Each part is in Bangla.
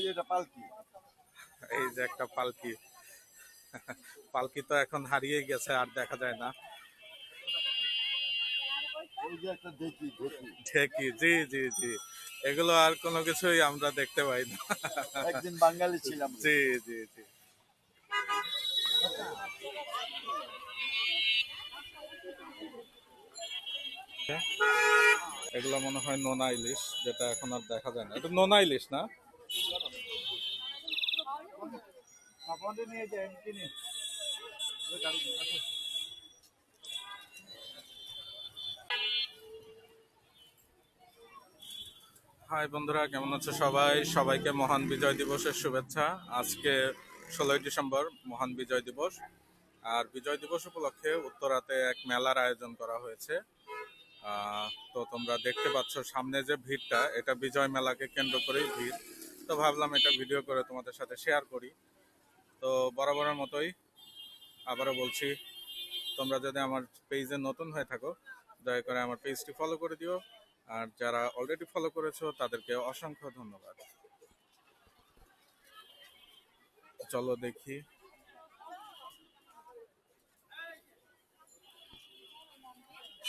এই যে এটা পালকি। এই যে একটা পালকি। পালকি তো এখন হারিয়ে গেছে আর দেখা যায় না। ঢেকি জি জি জি। এগুলো আর কোনো কিছুই আমরা দেখতে পাই না। একদিন বাঙালি ছিলাম। জি জি জি। এগুলো মনে হয় নোনা ইলিশ যেটা এখন আর দেখা যায় না। এটা নোনা ইলিশ না? নিয়ে কিনে হাই বন্ধুরা, কেমন আছো সবাই? সবাইকে মহান বিজয় দিবসের শুভেচ্ছা। আজকে ষোলোই ডিসেম্বর, মহান বিজয় দিবস। আর বিজয় দিবস উপলক্ষে উত্তরাতে এক মেলার আয়োজন করা হয়েছে। তো তোমরা দেখতে পাচ্ছ সামনে যে ভিড়টা, এটা বিজয় মেলাকে কেন্দ্র করেই ভিড়। তো ভাবলাম এটা ভিডিও করে তোমাদের সাথে শেয়ার করি। তো বরাবরের মতোই আবারও বলছি, তোমরা যদি আমার পেজে নতুন হয়ে থাকো, দয়া করে আমার পেজটি ফলো করে দিও। আর যারা অলরেডি ফলো করেছ, তাদেরকে অসংখ্য ধন্যবাদ। চলো দেখি।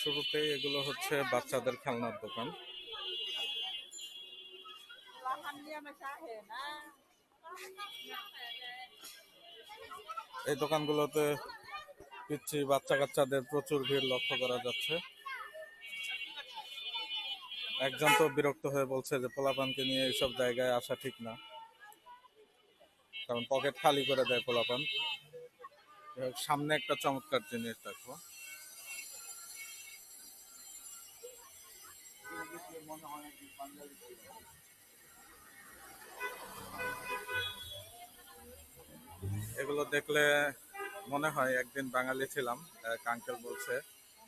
শুরুতেই এগুলো হচ্ছে বাচ্চাদের খেলনার দোকান। এই দোকানগুলোতে পিচ্ছি বাচ্চা কাচ্চাদের প্রচুর ভিড় লক্ষ্য করা যাচ্ছে। একজন তো বিরক্ত হয়ে বলছে যে, পোলাপানকে নিয়ে এইসব জায়গায় আসা ঠিক না। কারণ পকেট খালি করে দেয় পোলাপান। সামনে একটা চমৎকার জিনিস দেখো। এগুলো দেখলে মনে হয় একদিন বাঙালি ছিলাম এক আঙ্কেল বলছে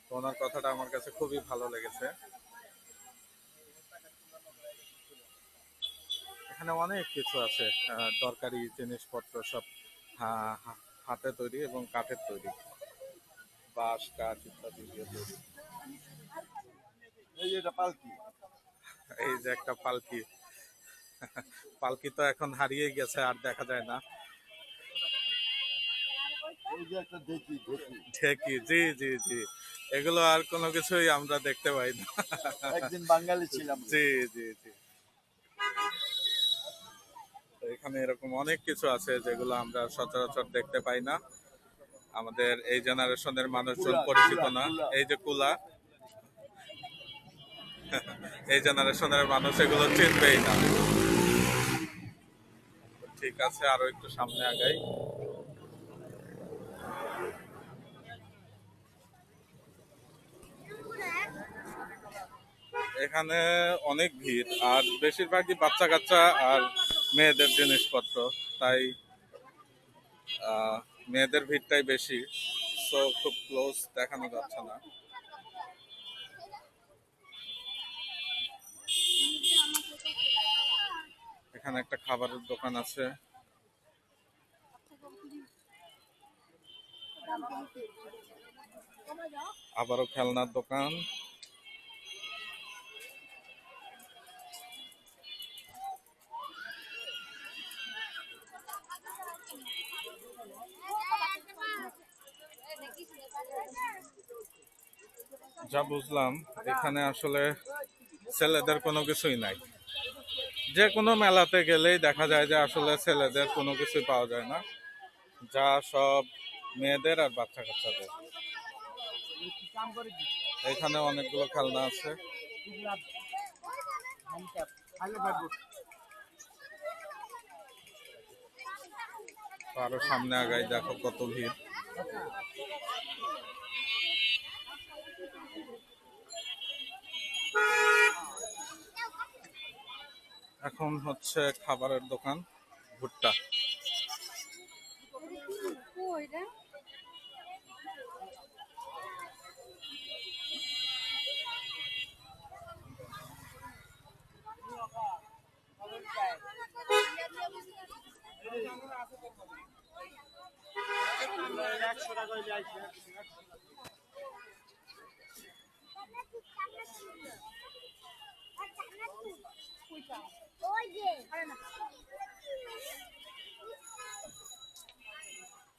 তো ওনার কথাটা আমার কাছে খুবই ভালো লেগেছে। এখানে অনেক কিছু আছে দরকারি জিনিসপত্র সব হাতে তৈরি এবং কাঠের তৈরি। বাঁশ কাঠ ইত্যাদি এই যে পালকি। এই যে একটা পালকি। পালকি তো এখন হারিয়ে গেছে আর দেখা যায় না। জি জি জি। এগুলো আর কোনো কিছুই আমরা দেখতে পাই না। একদিন বাঙালি ছিলাম। জি জি জি। এখানে এরকম অনেক কিছু আছে যেগুলো আমরা সচরাচর দেখতে পাই না। আমাদের এই জেনারেশনের মানুষজন পরিচিত না। এই যে কুলা। এই জেনারেশনের মানুষ এগুলো চিনবেই না। ঠিক আছে আরও একটু সামনে আগাই। এখানে অনেক ভিড়, আর বেশিরভাগই বাচ্চা কাচ্চা আর মেয়েদের জিনিসপত্র, তাই মেয়েদের ভিড়টাই বেশি সো খুব ক্লোজ দেখানো যাচ্ছে না। এখানে একটা খাবারের দোকান আছে। আবারও খেলনার দোকান। যা বুঝলাম, এখানে আসলে ছেলেদের কোনো কিছুই নাই। যে কোনো মেলাতে গেলেই দেখা যায় যে আসলে ছেলেদের কোনো কিছুই পাওয়া যায় না। যা সব মেয়েদের আর বাচ্চা কাচ্চাদের এখানে অনেকগুলো খেলনা আছে। আরও সামনে আগাই, দেখো কত ভিড়। এখন হচ্ছে খাবারের দোকান ভুট্টা।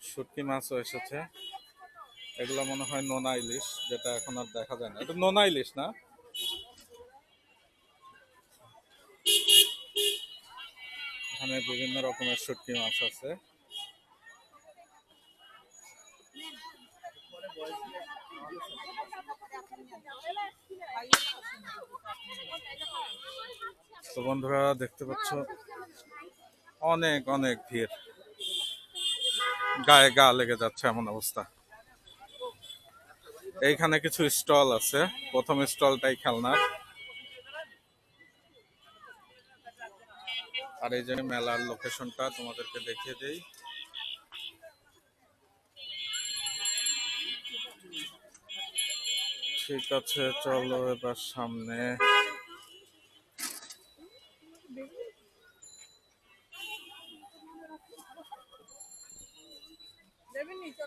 শুটকি মাছও এসেছে। এগুলো মনে হয় নোনা ইলিশ, যেটা এখন আর দেখা যায় না। এটা নোনা ইলিশ না? এখানে বিভিন্ন রকমের শুটকি মাছ আছে। তো বন্ধুরা দেখতে পাচ্ছ, অনেক অনেক ভিড়। গায়ে গা লেগে যাচ্ছে এমন অবস্থা। এইখানে কিছু স্টল আছে, প্রথম স্টলটাই খেলনার আর এই যে মেলার লোকেশনটা তোমাদেরকে দেখিয়ে দেই। ঠিক আছে চলো এবার সামনে।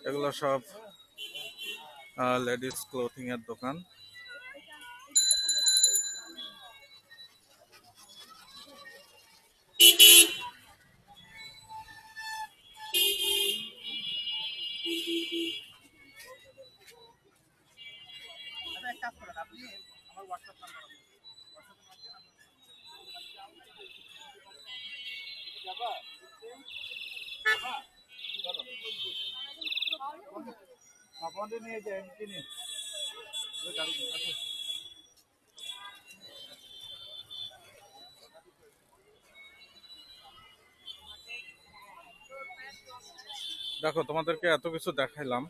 এগুলো সব লেডিস ক্লোথিং এর দোকান। সাবানটা নিয়ে যায় আমি কিনি ওই গাড়ি নিয়ে আসো। দেখো, তোমাদেরকে এত কিছু দেখাইলাম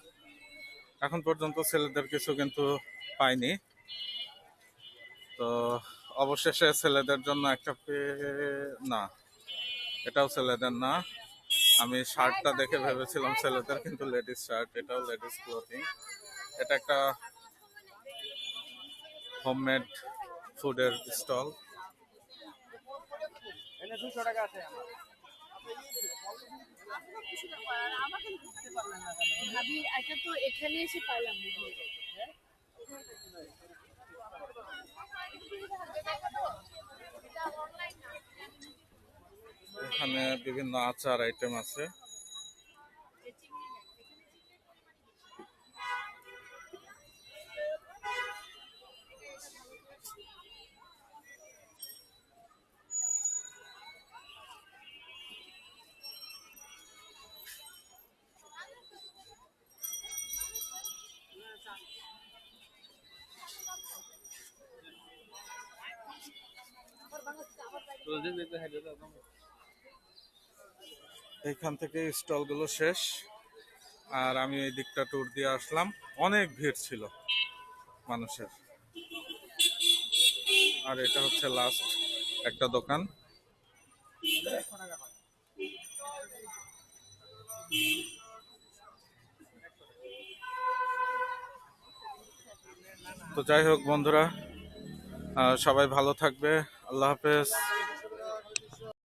এখন পর্যন্ত ছেলেদের কিছু কিন্তু পাইনি তো অবশেষে ছেলেদের জন্য একটা পে- না এটাও ছেলেদের না। আমি শার্টটা দেখে ভেবেছিলাম ছেলেদের কিন্তু লেডিস শার্ট এটাও লেডিস ক্লোথিং। এটা একটা হোমমেড ফুডের স্টল। এনে দুশো টাকা আছে আমার। ভাবি এটা তো এখানে এসে পাইলাম। এখানে বিভিন্ন আচার আইটেম আছে। এখান থেকে স্টলগুলো শেষ। আর আমি এই দিকটা ট্যুর দিয়ে আসলাম। অনেক ভিড় ছিল মানুষের। আর এটা হচ্ছে লাস্ট একটা দোকান। তো যাই হোক বন্ধুরা সবাই ভালো থাকবে। আল্লাহ হাফেজ।